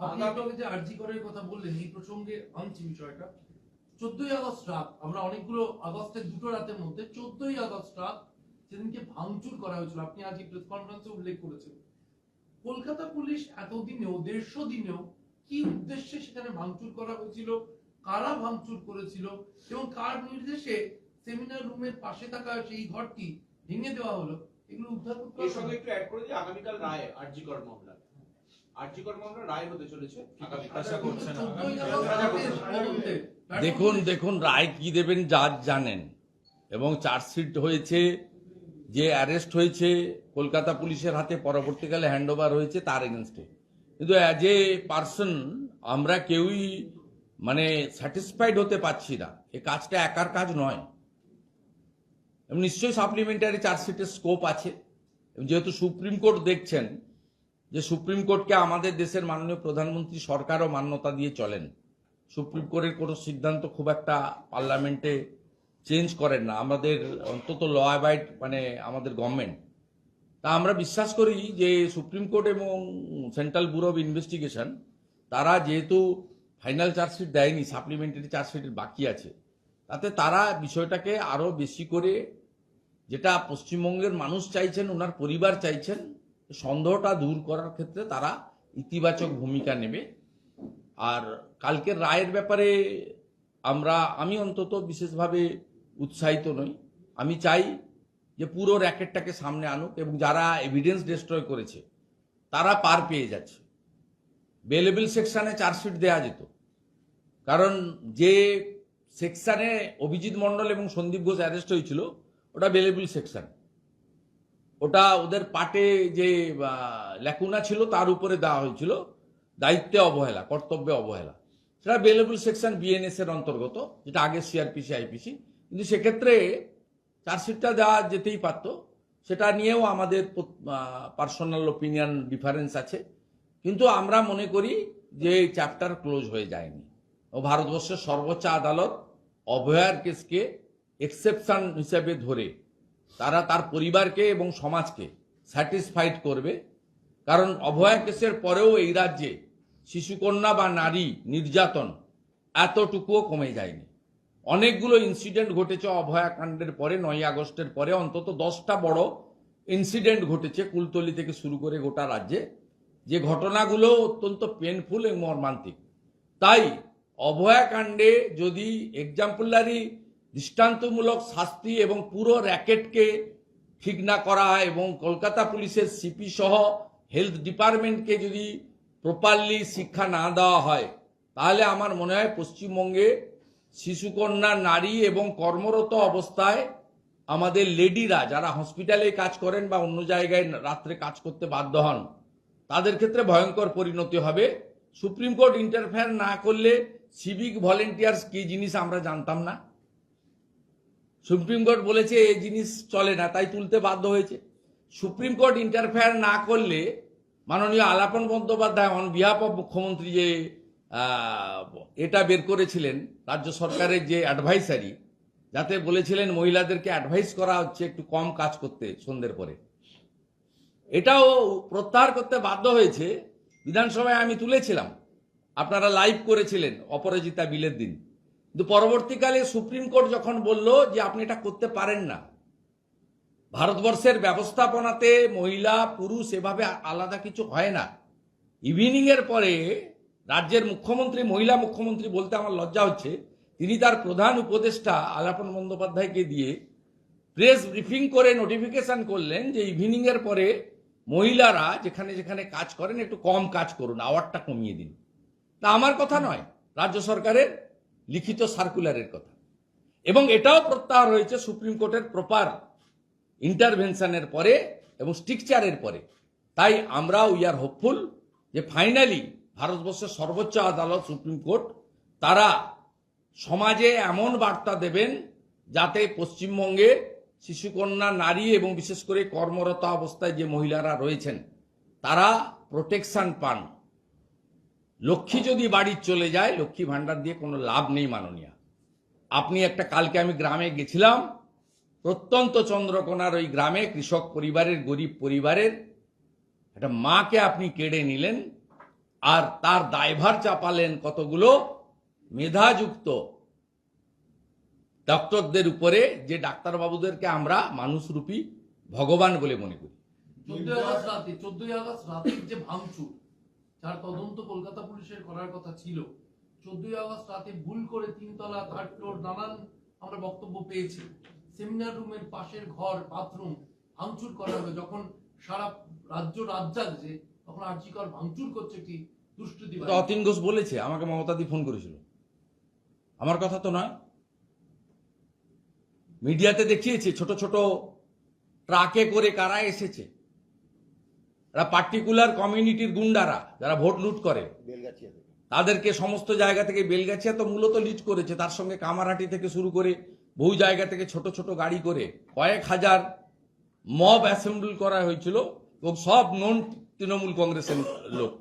আপনি যে আরজি করার কথা বললেন এই প্রসঙ্গে আনছি বিষয়টা। চোদ্দই আগস্ট রাত আমরা অনেকগুলো আগস্টের দুটো রাতের মধ্যে চোদ্দই আগস্ট রাত সেদিনকে ভাঙচুর করা হয়েছিল আপনি আজকে প্রেস কনফারেন্সে উল্লেখ করেছেন। কলকাতা পুলিশ এতদিনেও দেড়শো দিনেও কি উদ্দেশ্যে সেখানে ভাঙচুর করা হয়েছিল কারা ভাঙচুর করেছিল এবং কার নির্দেশে সেমিনার রুমের পাশে থাকা সেই ঘরটি ভেঙে দেওয়া হলো এগুলো উদ্ধার করতে এর সঙ্গে একটু অ্যাড করে আগামীকাল রায় আরজিকর মামলা। আরজিকর মামলা রায় হতে চলেছে আশা করছেন না। চোদ্দই আগস্ট রাতের তদন্তে দেখুন দেখুন রায় কি দেবেন জাজ জানেন। এবং চার্জশিট হয়েছে যে অ্যারেস্ট হয়েছে কলকাতা পুলিশের হাতে পরবর্তীকালে হ্যান্ডওভার হয়েছে তার এগেনস্টে কিন্তু অ্যাজ এ পার্সন আমরা কেউই মানে স্যাটিসফাইড হতে পারছি না। এই কাজটা একার কাজ নয়। এবং নিশ্চয়ই সাপ্লিমেন্টারি চার্জশিটের স্কোপ আছে। যেহেতু সুপ্রিম কোর্ট দেখছেন যে সুপ্রিম কোর্টকে আমাদের দেশের মাননীয় প্রধানমন্ত্রী সরকারও মান্যতা দিয়ে চলেন। সুপ্রিম কোর্টের কোনো সিদ্ধান্ত খুব একটা পার্লামেন্টে চেঞ্জ করেন না। আমাদের অন্তত ল অ্যাবাইড মানে আমাদের গভর্নমেন্ট। তা আমরা বিশ্বাস করি যে সুপ্রিম কোর্ট এবং সেন্ট্রাল ব্যুরো অফ ইনভেস্টিগেশন, তারা যেহেতু ফাইনাল চার্জশিট দেয়নি, সাপ্লিমেন্টারি চার্জশিটের বাকি আছে, তাতে তারা বিষয়টাকে আরও বেশি করে, যেটা পশ্চিমবঙ্গের মানুষ চাইছেন, ওনার পরিবার চাইছেন সন্দেহটা দূর করার ক্ষেত্রে তারা ইতিবাচক ভূমিকা নেবে। আর কালকের রায়ের ব্যাপারে আমরা, আমি অন্তত বিশেষভাবে উৎসাহিত নই। আমি চাই যে পুরো র্যাকেটটাকে সামনে আনুক এবং যারা এভিডেন্স ডিস্ট্রয় করেছে, তারা পার পেয়ে যাচ্ছে। বেলেবল সেকশানে চার্জশিট দেওয়া যেত। কারণ যে সেকশানে অভিজিৎ মণ্ডল এবং সন্দীপ ঘোষ অ্যারেস্ট হয়েছিল, ওটা বেলেবল সেকশন ওটা ওদের পাটে যে ল্যাকুনা ছিল, তার উপরে দেওয়া হয়েছিল। দায়িত্বে অবহেলা, কর্তব্যে অবহেলা। সেটা বেলেবল সেকশন বিএনএস এর অন্তর্গত, যেটা আগে সিআরপিসি আইপিসি কিন্তু সেক্ষেত্রে চার্জশিটটা দেওয়া যেতেই পারত। সেটা নিয়েও আমাদের পার্সোনাল ওপিনিয়ন ডিফারেন্স আছে। কিন্তু আমরা মনে করি যে চ্যাপ্টার ক্লোজ হয়ে যায়নি। ও ভারতবর্ষের সর্বোচ্চ আদালত অভয়ার কেসকে এক্সেপশন হিসেবে ধরে তারা তার পরিবারকে এবং সমাজকে স্যাটিসফাইড করবে। কারণ অভয়া কেসের পরেও এই রাজ্যে শিশুকন্যা বা নারী নির্যাতন এতটুকুও কমে যায়নি। অনেকগুলো ইনসিডেন্ট ঘটেছে অভয়াকাণ্ডের পরে নয় আগস্টের পরে, অন্তত দশটা বড় ইনসিডেন্ট ঘটেছে কুলতলি থেকে শুরু করে গোটা রাজ্যে। যে ঘটনাগুলো অত্যন্ত পেনফুল এবং মর্মান্তিক। তাই অভয়াকাণ্ডে যদি এক্সাম্পলারি দৃষ্টান্তমূলক শাস্তি এবং পুরো র্যাকেটকে ঠিক না করা এবং কলকাতা পুলিশের সিপি সহ হেলথ ডিপার্টমেন্টকে যদি প্রপারলি শিক্ষা না দেওয়া হয়, তাহলে আমার মনে হয় পশ্চিমবঙ্গে শিশুকন্যা, নারী এবং কর্মরত অবস্থায় আমাদের লেডিরা যারা হসপিটালে কাজ করেন বা অন্য জায়গায় রাত্রে কাজ করতে বাধ্য হন, তাদের ক্ষেত্রে ভয়ঙ্কর পরিণতি হবে। সুপ্রিম কোর্ট ইন্টারফেয়ার না করলে সিভিক ভলেন্টিয়ার্স কি জিনিস আমরা জানতাম না। সুপ্রিম কোর্ট বলেছে এই জিনিস চলে না, তাই তুলতে বাধ্য হয়েছে। সুপ্রিম কোর্ট ইন্টারফেয়ার না করলে মাননীয় Alapan Bandyopadhyay on behalf of মুখ্যমন্ত্রী যে এটা বের করেছিলেন, রাজ্য সরকারের যে অ্যাডভাইসারি যাতে বলেছিলেন মহিলাদেরকে অ্যাডভাইস করা হচ্ছে একটু কম কাজ করতে সন্ধ্যের পরে। এটাও প্রত্যাহার করতে বাধ্য হয়েছে। বিধানসভায় আমি তুলেছিলাম। আপনারা লাইভ করেছিলেন অপরাজিতা বিলের দিন। কিন্তু পরবর্তীকালে সুপ্রিম কোর্ট যখন বলল যে আপনি এটা করতে পারেন না, ভারতবর্ষের ব্যবস্থাপনাতে মহিলা, পুরুষ এভাবে আলাদা কিছু হয় না। ইভিনিং এর পরে রাজ্যের মুখ্যমন্ত্রী, মহিলা মুখ্যমন্ত্রী বলতে আমার লজ্জা হচ্ছে, তিনি তার প্রধান উপদেষ্টা আলাপন বন্দ্যোপাধ্যায়কে দিয়ে প্রেস ব্রিফিং করে নোটিফিকেশন করলেন যে ইভিনিং এর পরে মহিলারা যেখানে যেখানে কাজ করেন একটু কম কাজ করুন আওয়ারটা কমিয়ে দিন। তা আমার কথা নয়, রাজ্য সরকারের লিখিত সার্কুলারের কথা। এবং এটাও প্রত্যাহার হয়েছে সুপ্রিম কোর্টের প্রপার ইন্টারভেনশনের পরে এবং স্ট্রিকচারের পরে। তাই আমরা উই আর হোপফুল যে ফাইনালি ভারতবর্ষের সর্বোচ্চ আদালত, সুপ্রিম কোর্ট, তারা সমাজে এমন বার্তা দেবেন যাতে পশ্চিমবঙ্গে শিশুকন্যা, নারী এবং বিশেষ করে কর্মরত অবস্থায় যে মহিলারা রয়েছেন, তারা প্রোটেকশন পান। লক্ষ্মী যদি বাড়ি চলে যায়, লক্ষ্মী ভাণ্ডার দিয়ে কোনো লাভ নেই মাননীয়া। আপনি একটা, কালকে আমি গ্রামে গেছিলাম, প্রত্যন্ত চন্দ্রকোনার ওই গ্রামে কৃষক পরিবারের, গরিব পরিবারের একটা মাকে আপনি কেড়ে নিলেন, আর তার দায়ভার চাপালেন কতগুলো মেধাযুক্ত ডক্টরদের উপরে, যে ডাক্তারবাবুদেরকে আমরা মানুষরূপী ভগবান বলে মনে করি। চোদ্দই আগস্ট রাতে চোদ্দই আগস্ট রাতের যে ভাঙচুর যার তদন্ত কলকাতা পুলিশের করার কথা ছিল। চোদ্দই আগস্ট রাতে ভুল করে তিনতলা থার্ড ফ্লোর নানান আমরা বক্তব্য পেয়েছি। সেমিনার রুমের পাশের ঘর বাথরুম ভাঙচুর করা হবে। যখন সারা রাজ্য রাত জাগছে, তখন আর্জিকর ভাঙচুর করছে কি দুষ্কৃতি তো অতীন ঘোষ বলেছে, আমাকে মমতাদি ফোন করেছিল। আমার কথা তো নয়। মিডিয়াতে দেখিয়েছে, ছোট ছোট ট্রাকে করে কারা এসেছে। এরা পার্টিকুলার কমিউনিটির গুন্ডারা যারা ভোট লুট করে। তাদেরকে সমস্ত জায়গা থেকে বেলগাছিয়া তো মূলত লিড করেছে তার সঙ্গে কামারহাটি থেকে শুরু করে বহু জায়গা থেকে ছোট ছোট গাড়ি করে কয়েক হাজার মব অ্যাসেম্বল করা হয়েছিল এবং সব নন তৃণমূল কংগ্রেসের লোক।